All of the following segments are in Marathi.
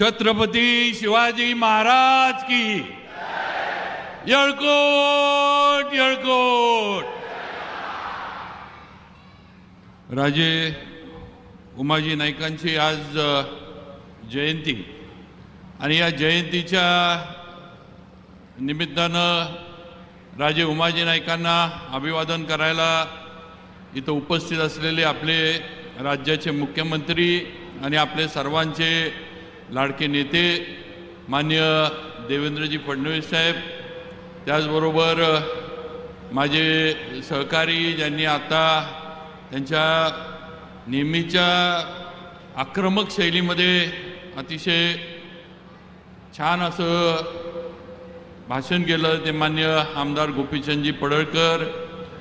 छत्रपती शिवाजी महाराज की। येळकोट येळकोट। राजे उमाजी नाईकांची आज जयंती. आणि या जयंतीच्या निमित्तानं राजे उमाजी नाईकांना अभिवादन करायला इथं उपस्थित असलेले आपले राज्याचे मुख्यमंत्री आणि आपले सर्वांचे लाडके नेते मान्य देवेंद्रजी फडणवीस साहेब त्याचबरोबर माझे सहकारी ज्यांनी आता त्यांच्या नेहमीच्या आक्रमक शैलीमध्ये अतिशय छान असं भाषण केलं ते मान्य आमदार गोपीचंदजी पडळकर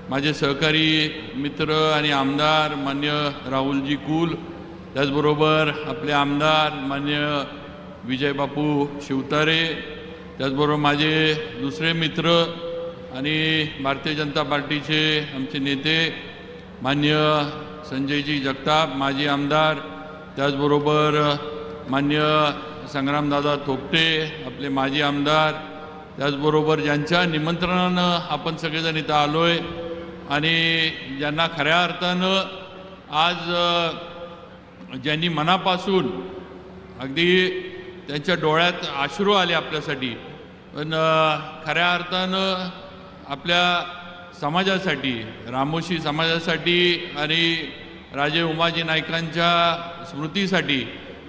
माझे सहकारी मित्र आणि आमदार मान्य राहुलजी कुल त्याचबरोबर आपले आमदार मान्य विजयबापू शिवतारे त्याचबरोबर माझे दुसरे मित्र आणि भारतीय जनता पार्टीचे आमचे नेते मान्य संजयजी जगताप माजी आमदार त्याचबरोबर मान्य संग्रामदादा थोपटे आपले माजी आमदार त्याचबरोबर ज्यांच्या निमंत्रणानं आपण सगळेजण इथं आलो आहे आणि ज्यांना खऱ्या अर्थानं आज ज्यांनी मनापासून अगदी त्यांच्या डोळ्यात अश्रू आले आपल्यासाठी पण खऱ्या अर्थानं आपल्या समाजासाठी रामोशी समाजासाठी आणि राजे उमाजी नायकांच्या स्मृतीसाठी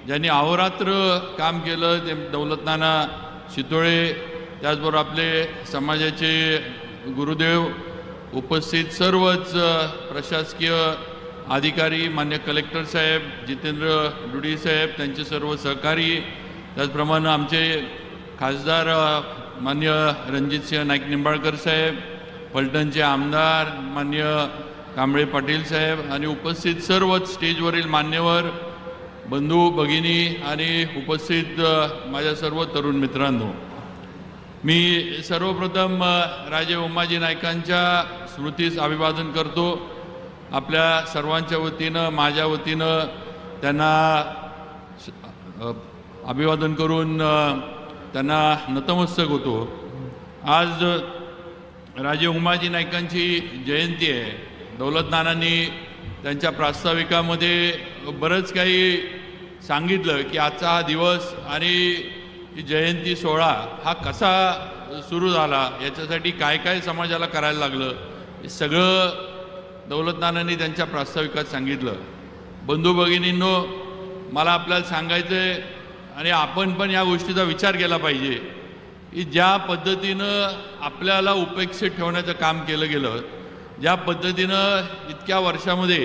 ज्यांनी अहोरात्र काम केलं ते दौलतनाना शितोळे त्याचबरोबर आपले समाजाचे गुरुदेव उपस्थित सर्वच प्रशासकीय अधिकारी मान्य कलेक्टर साहेब जितेंद्र डुडी साहेब त्यांचे सर्व सहकारी त्याचप्रमाणे आमचे खासदार मान्य रणजितसिंह नाईक निंबाळकर साहेब पलटणचे आमदार मान्य कांबळे पाटील साहेब आणि उपस्थित सर्वच स्टेजवरील मान्यवर बंधू भगिनी आणि उपस्थित माझ्या सर्व तरुण मित्रांनो. मी सर्वप्रथम राजे उमाजी नायकांच्या स्मृतीस अभिवादन करतो. आपल्या सर्वांच्या वतीनं माझ्या वतीनं त्यांना अभिवादन करून त्यांना नतमस्तक होतो. आज राजे उमाजी नाईकांची जयंती आहे. दौलत नानांनी त्यांच्या प्रास्ताविकामध्ये बरंच काही सांगितलं की आजचा हा दिवस आणि जयंती सोहळा हा कसा सुरू झाला याच्यासाठी काय काय समाजाला करायला लागलं हे सगळं दौलतनानांनी त्यांच्या प्रास्ताविकात सांगितलं. बंधू भगिनींनो मला आपल्याला सांगायचं आहे आणि आपण पण या गोष्टीचा विचार केला पाहिजे की ज्या पद्धतीनं आपल्याला उपेक्षित ठेवण्याचं काम केलं गेलं ज्या पद्धतीनं इतक्या वर्षामध्ये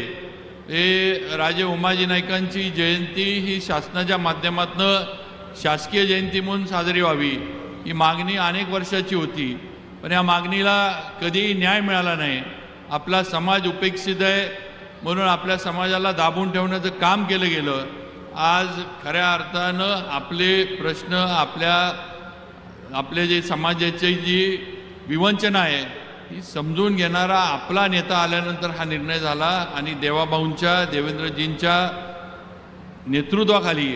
हे राजे उमाजी नाईकांची जयंती ही शासनाच्या माध्यमातनं शासकीय जयंती म्हणून साजरी व्हावी ही मागणी अनेक वर्षाची होती. पण या मागणीला कधीही न्याय मिळाला नाही. आपला समाज उपेक्षित आहे म्हणून आपल्या समाजाला दाबून ठेवण्याचं काम केलं गेलं. आज खऱ्या अर्थानं आपले प्रश्न आपल्या आपले जे समाजाची जी विवंचना आहे ती समजून घेणारा आपला नेता आल्यानंतर हा निर्णय झाला आणि देवाभाऊंच्या देवेंद्रजींच्या नेतृत्वाखाली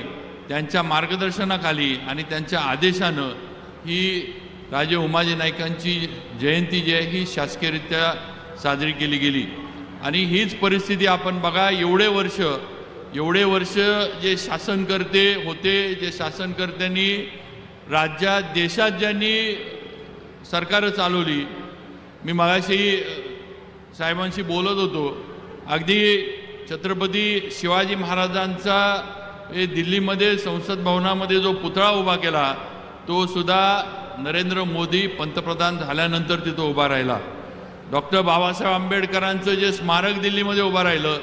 त्यांच्या मार्गदर्शनाखाली आणि त्यांच्या आदेशानं ही राजे उमाजी नाईकांची जयंती जी आहे ही शासकीयरित्या साजरी केली गेली. आणि हीच परिस्थिती आपण बघा एवढे वर्ष एवढे वर्ष जे शासनकर्ते होते जे शासनकर्त्यांनी राज्यात देशात ज्यांनी सरकारं चालवली मी मगाशी साहेबांशी बोलत होतो. अगदी छत्रपती शिवाजी महाराजांचा हे दिल्लीमध्ये संसद भवनामध्ये जो पुतळा उभा केला तो सुद्धा नरेंद्र मोदी पंतप्रधान झाल्यानंतर तिथं उभा राहिला. डॉक्टर बाबासाहेब आंबेडकरांचं जे स्मारक दिल्लीमध्ये उभं राहिलं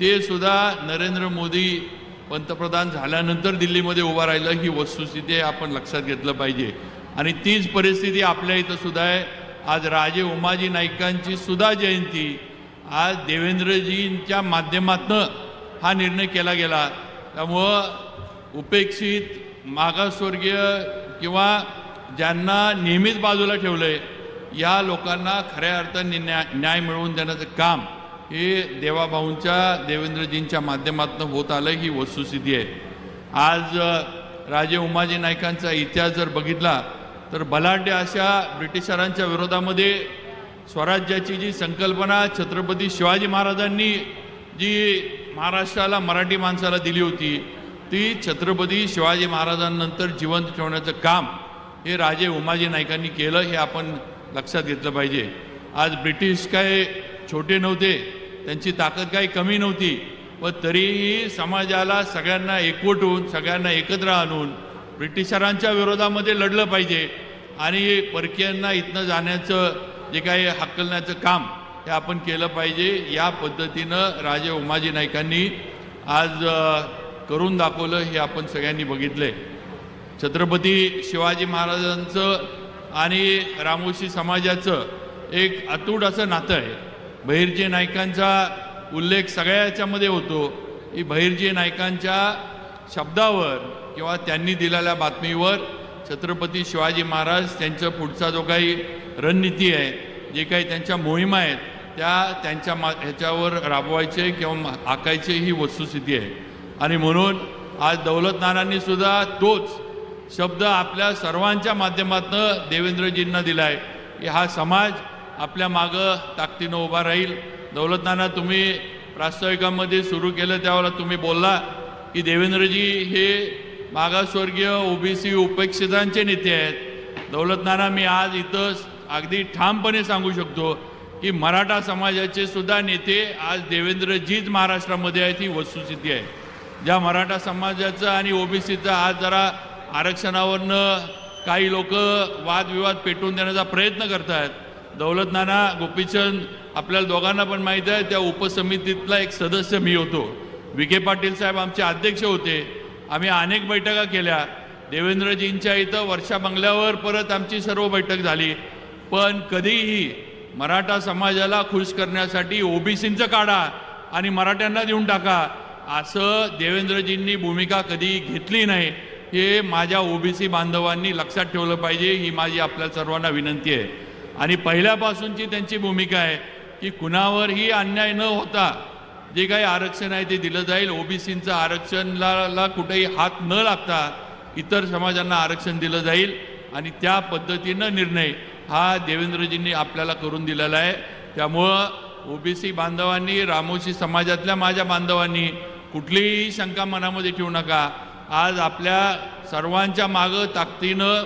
ते सुद्धा नरेंद्र मोदी पंतप्रधान झाल्यानंतर दिल्लीमध्ये उभं राहिलं. ही वस्तुस्थिती आहे, आपण लक्षात घेतलं पाहिजे. आणि तीच परिस्थिती आपल्या इथं सुद्धा आहे. आज राजे उमाजी नाईकांची सुद्धा जयंती. आज देवेंद्रजींच्या माध्यमातनं हा निर्णय केला गेला. त्यामुळं उपेक्षित मागासवर्गीय किंवा ज्यांना नेहमीच बाजूला ठेवलं आहे या लोकांना खऱ्या अर्थाने न्याय न्याय मिळवून देण्याचं काम हे देवाभाऊंच्या देवेंद्रजींच्या माध्यमातून होत आलं ही वस्तुस्थिती आहे. आज राजे उमाजी नायकांचा इतिहास जर बघितला तर बलाढ्य अशा ब्रिटिशरांच्या विरोधामध्ये स्वराज्याची जी संकल्पना छत्रपती शिवाजी महाराजांनी जी महाराष्ट्राला मराठी माणसाला दिली होती ती छत्रपती शिवाजी महाराजांनंतर जिवंत ठेवण्याचं काम हे राजे उमाजी नायकांनी केलं हे आपण लक्षात घेतलं पाहिजे. आज ब्रिटिश काय छोटे नव्हते त्यांची ताकद काही कमी नव्हती व तरीही समाजाला सगळ्यांना एकवटून सगळ्यांना एकत्र आणून ब्रिटिशरांच्या विरोधामध्ये लढलं पाहिजे. आणि परकीयांना इथनं जाण्याचं जे काही हकलण्याचं काम हे आपण केलं पाहिजे या पद्धतीनं राजे उमाजी नाईकांनी आज करून दाखवलं हे आपण सगळ्यांनी बघितलं छत्रपती शिवाजी महाराजांचं आणि रामोशी समाजाचं एक अतूट असं नातं आहे. बहिर्जी नायकांचा उल्लेख सगळ्या याच्यामध्ये होतो की बहिर्जी नायकांच्या शब्दावर किंवा त्यांनी दिलेल्या बातमीवर छत्रपती शिवाजी महाराज त्यांचा पुढचा जो काही रणनीती आहे जे काही त्यांच्या मोहिमा आहेत त्या त्यांच्या मा ह्याच्यावर राबवायचे किंवा मा- आखायचे ही वस्तुस्थिती आहे. आणि म्हणून आज दौलत सुद्धा तोच शब्द आपल्या सर्वांच्या माध्यमातून देवेंद्रजींना दिलाय. की हा समाज आपल्या मागं ताकदीनं उभा राहील. दौलतनाना तुम्ही प्रास्ताविकामध्ये सुरू केलं त्यावेळेला तुम्ही बोलला की देवेंद्रजी हे मागासवर्गीय ओबीसी उपेक्षितांचे नेते आहेत. दौलतनाना मी आज इथं अगदी ठामपणे सांगू शकतो की मराठा समाजाचे सुद्धा नेते आज देवेंद्रजीच महाराष्ट्रामध्ये आहेत ही वस्तुस्थिती आहे. ज्या मराठा समाजाचं आणि ओबीसीचं आज जरा आरक्षणावरनं काही लोक वादविवाद पेटवून देण्याचा प्रयत्न करत आहेत दौलत नाना गोपीचंद आपल्याला दोघांना पण माहीत आहे त्या उपसमितीतला एक सदस्य मी होतो. विखे पाटील साहेब आमचे अध्यक्ष होते. आम्ही अनेक बैठका केल्या. देवेंद्रजींच्या इथं वर्षा बंगल्यावर परत आमची सर्व बैठक झाली. पण कधीही मराठा समाजाला खुश करण्यासाठी ओबीसींचं काढा आणि मराठ्यांना देऊन टाका. असं देवेंद्रजींनी भूमिका कधी घेतली नाही. हे माझ्या ओबीसी बांधवांनी लक्षात ठेवलं पाहिजे ही माझी आपल्या सर्वांना विनंती आहे. आणि पहिल्यापासूनची त्यांची भूमिका आहे की कुणावरही अन्याय न होता जे काही आरक्षण आहे ते दिलं जाईल. ओबीसींचं आरक्षणाला कुठेही हात न लागता इतर समाजांना आरक्षण दिलं जाईल आणि त्या पद्धतीनं निर्णय हा देवेंद्रजींनी आपल्याला करून दिलेला आहे. त्यामुळं ओबीसी बांधवांनी रामोशी समाजातल्या माझ्या बांधवांनी कुठलीही शंका मनामध्ये ठेवू नका. आज आपल्या सर्वांच्या मागं ताकदीनं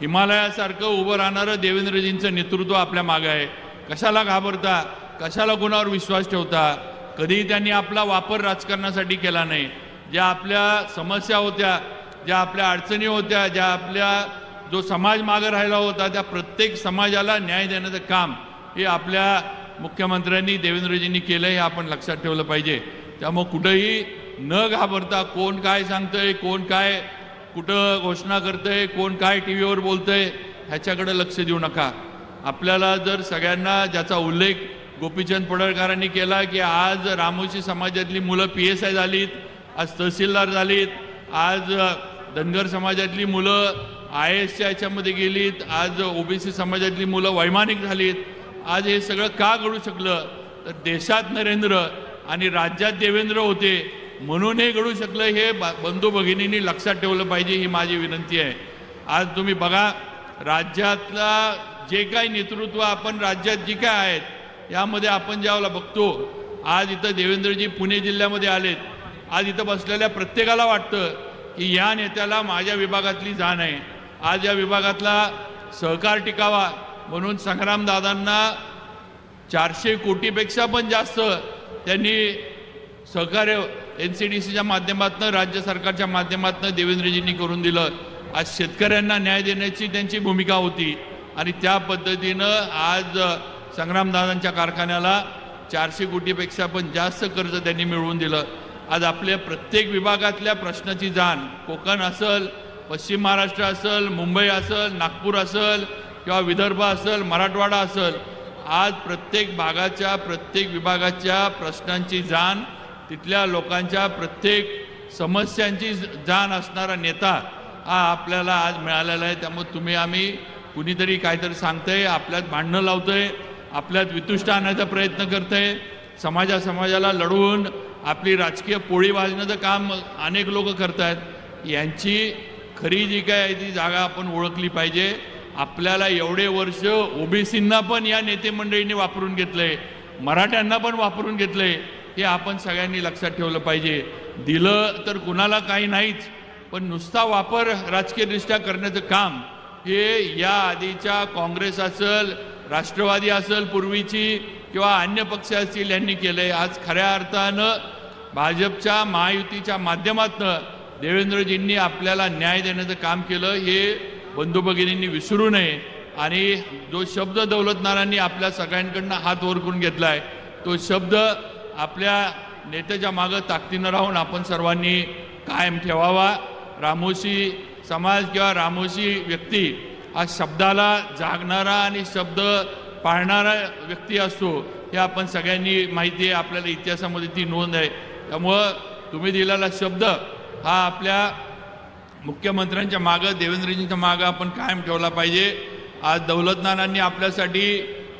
हिमालयासारखं उभं राहणारं देवेंद्रजींचं नेतृत्व आपल्या मागं आहे. कशाला घाबरता? कशाला कुणावर विश्वास ठेवता? कधीही त्यांनी आपला वापर राजकारणासाठी केला नाही. ज्या आपल्या समस्या होत्या ज्या आपल्या अडचणी होत्या ज्या आपल्या जो समाज मागं राहिला होता त्या प्रत्येक समाजाला न्याय देण्याचं काम हे आपल्या मुख्यमंत्र्यांनी देवेंद्रजींनी केलं हे आपण लक्षात ठेवलं पाहिजे. त्यामुळं कुठंही न घाबरता कोण काय सांगतंय कोण काय कुठं घोषणा करतंय कोण काय टी व्हीवर बोलतंय ह्याच्याकडे लक्ष देऊ नका. आपल्याला जर सगळ्यांना ज्याचा उल्लेख गोपीचंद पडळकरांनी केला की आज रामोशी समाजातली मुलं पी एस आय झालीत आज तहसीलदार झालीत आज धनगर समाजातली मुलं आय एसच्या याच्यामध्ये गेलीत आज ओबीसी समाजातली मुलं वैमानिक झालीत आज हे सगळं का घडू शकलं? तर देशात नरेंद्र आणि राज्यात देवेंद्र होते म्हणून हे घडू शकलं हे बंधू भगिनींनी लक्षात ठेवलं पाहिजे ही माझी विनंती आहे. आज तुम्ही बघा राज्यातला जे काही नेतृत्व आपण राज्यात जी काय आहेत यामध्ये आपण ज्यावेळेला बघतो आज इथं देवेंद्रजी पुणे जिल्ह्यामध्ये आलेत. आज इथं बसलेल्या प्रत्येकाला वाटतं की या नेत्याला माझ्या विभागातली जाण आहे. आज या विभागातला सहकार टिकावा म्हणून संग्रामदादांना चारशे कोटीपेक्षा पण जास्त त्यांनी सहकार्य एन सी डी सीच्या माध्यमातून राज्य सरकारच्या माध्यमातून देवेंद्रजींनी करून दिलं. आज शेतकऱ्यांना न्याय देण्याची त्यांची भूमिका होती. आणि त्या पद्धतीनं आज संग्रामदादांच्या कारखान्याला चारशे कोटीपेक्षा पण जास्त कर्ज त्यांनी मिळवून दिलं. आज आपल्या प्रत्येक विभागातल्या प्रश्नाची जाण कोकण असल पश्चिम महाराष्ट्र असल मुंबई असल नागपूर असल किंवा विदर्भ असल मराठवाडा असल आज प्रत्येक भागाच्या प्रत्येक विभागाच्या प्रश्नांची जाण तिथल्या लोकांच्या प्रत्येक समस्यांची जाण असणारा नेता हा आपल्याला आज मिळालेला आहे. त्यामुळे तुम्ही आम्ही कुणीतरी काहीतरी सांगतंय आपल्यात भांडणं लावतंय आपल्यात वितुष्ट आणण्याचा प्रयत्न करतंय. समाजा समाजाला लढवून आपली राजकीय पोळी वाजण्याचं काम अनेक लोक करत आहेत यांची खरी जी काय आहे ती जागा आपण ओळखली पाहिजे. आपल्याला एवढे वर्ष ओबीसींना पण या नेते मंडळींनी वापरून आहे मराठ्यांना पण वापरून घेतलंय. हे आपण सगळ्यांनी लक्षात ठेवलं पाहिजे. दिलं तर कुणाला काही नाहीच पण नुसता वापर राजकीयदृष्ट्या करण्याचं काम हे या आधीच्या काँग्रेस असेल राष्ट्रवादी असेल पूर्वीची किंवा अन्य पक्ष असतील यांनी केलंय. आज खऱ्या अर्थानं भाजपच्या महायुतीच्या माध्यमातनं देवेंद्रजींनी आपल्याला न्याय देण्याचं काम केलं हे बंधू भगिनींनी विसरू नये. आणि जो शब्द दौलतनारांनी आपल्या सगळ्यांकडनं हात वर करून घेतलाय तो शब्द आपल्या नेत्याच्या मागं ताकदीनं राहून आपण सर्वांनी कायम ठेवावा. रामोशी समाज किंवा रामोशी व्यक्ती हा शब्दाला जागणारा आणि शब्द पाळणारा व्यक्ती असतो हे आपण सगळ्यांनी माहिती आहे. आपल्याला इतिहासामध्ये ती नोंद आहे. त्यामुळं तुम्ही दिलेला शब्द हा आपल्या मुख्यमंत्र्यांच्या मागं देवेंद्रजींच्या मागं आपण कायम ठेवला पाहिजे. आज दौलतनानांनी आपल्यासाठी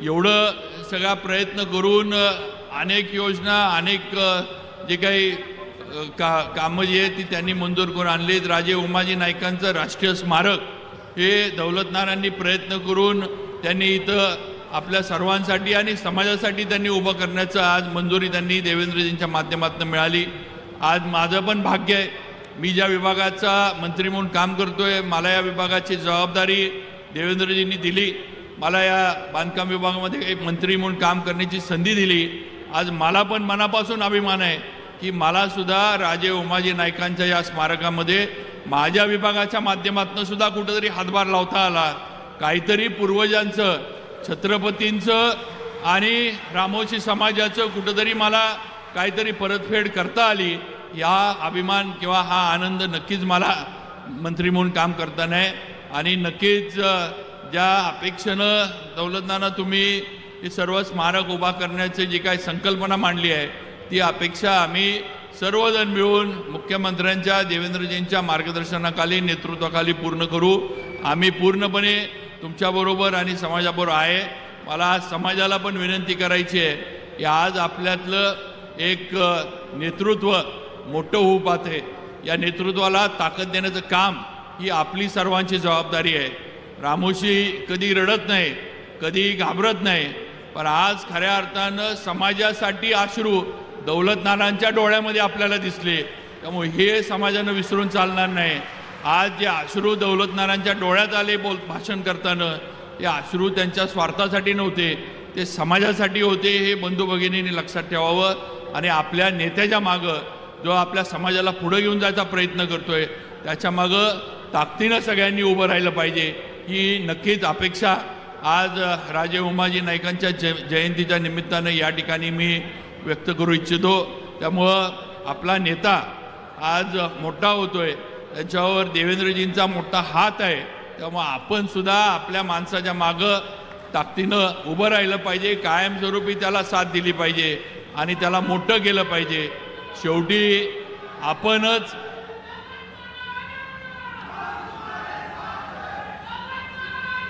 एवढं सगळा प्रयत्न करून अनेक योजना अनेक जे काही का कामं जी आहेत ती त्यांनी मंजूर करून आणलीत. राजे उमाजी नाईकांचं राष्ट्रीय स्मारक हे दौलतनारांनी प्रयत्न करून त्यांनी इथं आपल्या सर्वांसाठी आणि समाजासाठी त्यांनी उभं करण्याचं आज मंजुरी त्यांनी देवेंद्रजींच्या माध्यमातून मिळाली. आज माझं पण भाग्य आहे. मी ज्या विभागाचा मंत्री म्हणून काम करतोय मला या विभागाची जबाबदारी देवेंद्रजींनी दिली. मला या बांधकाम विभागामध्ये एक मंत्री म्हणून काम करण्याची संधी दिली. आज मला पण मनापासून अभिमान आहे की मला सुद्धा राजे उमाजी नाईकांच्या या स्मारकामध्ये माझ्या विभागाच्या माध्यमातून सुद्धा कुठंतरी हातभार लावता आला. काहीतरी पूर्वजांचं छत्रपतींचं आणि रामोशी समाजाचं कुठंतरी मला काहीतरी परतफेड करता आली या अभिमान किंवा हा आनंद नक्कीच मला मंत्री म्हणून काम करताना आहे. आणि नक्कीच ज्या अपेक्षेनं दौलतनानं तुम्ही हे सर्व स्मारक उभा करण्याची जी काही संकल्पना मांडली आहे ती अपेक्षा आम्ही सर्वजण मिळून मुख्यमंत्र्यांच्या देवेंद्रजींच्या मार्गदर्शनाखाली नेतृत्वाखाली पूर्ण करू. आम्ही पूर्णपणे तुमच्याबरोबर आणि समाजाबरोबर आहे. मला आज समाजाला पण विनंती करायची आहे की आज आपल्यातलं एक नेतृत्व मोठं होऊ पाहते या नेतृत्वाला ताकद देण्याचं काम ही आपली सर्वांची जबाबदारी आहे. रामोशी कधी रडत नाही कधी घाबरत नाही पण आज खऱ्या अर्थानं समाजासाठी अश्रू दौलतनारांच्या डोळ्यामध्ये आपल्याला दिसले. त्यामुळे हे समाजानं विसरून चालणार नाही. आज जे अश्रू दौलतनारांच्या डोळ्यात आले बोल भाषण करताना ते अश्रू त्यांच्या स्वार्थासाठी नव्हते ते समाजासाठी होते हे बंधू भगिनींनी लक्षात ठेवावं आणि आपल्या नेत्याच्या मागं जो आपल्या समाजाला पुढं घेऊन जायचा प्रयत्न करतोय त्याच्या मागं ताकदीनं सगळ्यांनी उभं राहिलं पाहिजे. ही नक्कीच अपेक्षा आज राजे उमाजी नाईकांच्या जय जयंतीच्या निमित्तानं या ठिकाणी मी व्यक्त करू इच्छितो. त्यामुळं आपला नेता आज मोठा होतोय. त्याच्यावर देवेंद्रजींचा मोठा हात आहे. त्यामुळं आपण सुद्धा आपल्या माणसाच्या मागं ताकदीनं उभं राहिलं पाहिजे. कायमस्वरूपी त्याला साथ दिली पाहिजे आणि त्याला मोठं केलं पाहिजे. शेवटी आपणच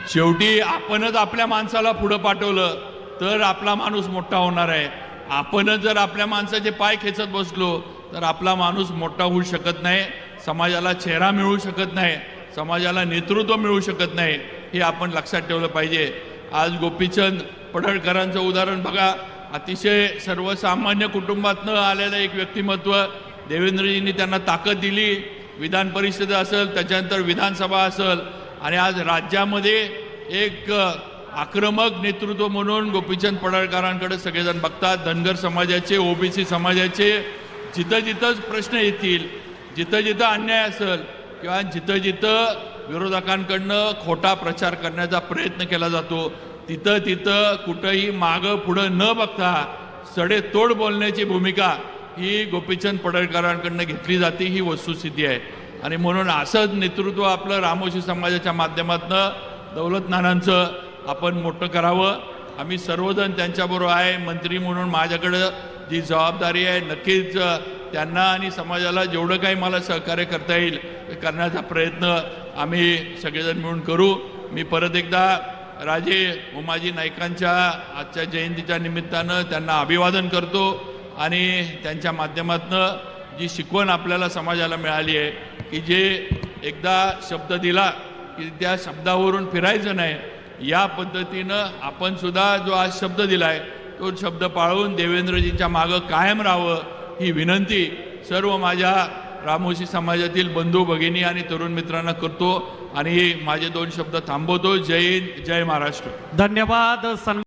शेवटी आपणच आपल्या माणसाला पुढं पाठवलं तर आपला माणूस मोठा होणार आहे. आपणच जर आपल्या माणसाचे पाय खेचत बसलो तर आपला माणूस मोठा होऊ शकत नाही समाजाला चेहरा मिळू शकत नाही समाजाला नेतृत्व मिळू शकत नाही हे आपण लक्षात ठेवलं पाहिजे. आज गोपीचंद पडळकरांचं उदाहरण बघा. अतिशय सर्वसामान्य कुटुंबातनं आलेलं एक व्यक्तिमत्व देवेंद्रजींनी त्यांना ताकद दिली. विधान परिषद असेल त्याच्यानंतर विधानसभा असेल आणि आज राज्यामध्ये एक आक्रमक नेतृत्व म्हणून गोपीचंद पडळकरांकडे सगळेजण बघतात. धनगर समाजाचे ओबीसी समाजाचे जिथं जिथंच प्रश्न येतील जिथं जिथं अन्याय असेल किंवा जिथं जिथं विरोधकांकडनं खोटा प्रचार करण्याचा प्रयत्न केला जातो तिथं तिथं कुठंही मागं पुढं न बघता सडेतोड बोलण्याची भूमिका ही गोपीचंद पडळकरांकडनं घेतली जाते ही वस्तुस्थिती आहे. आणि म्हणून असंच नेतृत्व आपलं रामोशी समाजाच्या माध्यमातनं दौलत नानांचं आपण मोठं करावं. आम्ही सर्वजण त्यांच्याबरोबर आहे. मंत्री म्हणून माझ्याकडं जी जबाबदारी आहे नक्कीच त्यांना आणि समाजाला जेवढं काही मला सहकार्य करता येईल ते करण्याचा प्रयत्न आम्ही सगळेजण मिळून करू. मी परत एकदा राजे उमाजी नाईकांच्या आजच्या जयंतीच्या निमित्तानं त्यांना अभिवादन करतो आणि त्यांच्या माध्यमातनं जी शिकवण आपल्याला समाजाला मिळाली आहे की जे एकदा शब्द दिला की त्या शब्दावरून फिरायचं नाही या पद्धतीनं आपण सुद्धा जो आज शब्द दिला आहे तो शब्द पाळून देवेंद्रजींच्या मागं कायम राहावं ही विनंती सर्व माझ्या रामोशी समाजातील बंधू भगिनी आणि तरुण मित्रांना करतो आणि माझे दोन शब्द थांबवतो. जय हिंद जय महाराष्ट्र. धन्यवाद सन्मान